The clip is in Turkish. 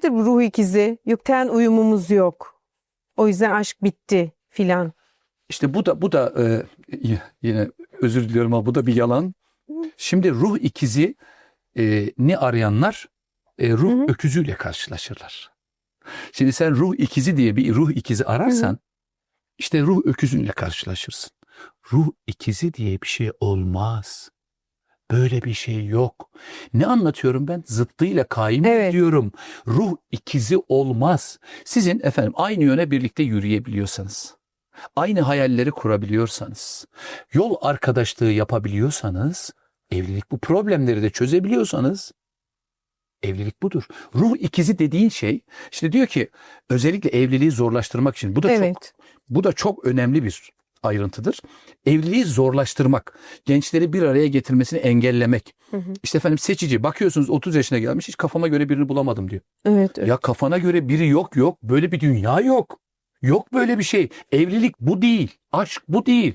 nedir bu ruh ikizi? Yok ten uyumumuz yok. O yüzden aşk bitti filan. İşte bu da bu da e, yine özür diliyorum ama bu da bir yalan. Şimdi ruh ikizi e, ni arayanlar e, ruh Hı hı. öküzüyle karşılaşırlar. Şimdi sen ruh ikizi diye bir ruh ikizi ararsan işte ruh öküzünle karşılaşırsın. Ruh ikizi diye bir şey olmaz. Böyle bir şey yok. Ne anlatıyorum ben? Zıttıyla kaim Evet. diyorum. Ruh ikizi olmaz. Sizin efendim aynı yöne birlikte yürüyebiliyorsanız, aynı hayalleri kurabiliyorsanız, yol arkadaşlığı yapabiliyorsanız, evlilik bu problemleri de çözebiliyorsanız, evlilik budur. Ruh ikizi dediğin şey, işte diyor ki özellikle evliliği zorlaştırmak için bu da çok Evet. bu da çok önemli bir ayrıntıdır. Evliliği zorlaştırmak, gençleri bir araya getirmesini engellemek. Hı hı. İşte efendim seçici bakıyorsunuz 30 yaşına gelmiş hiç kafama göre birini bulamadım diyor. Evet. evet. Ya kafana göre biri yok yok böyle bir dünya yok. Yok böyle bir şey. Evlilik bu değil. Aşk bu değil.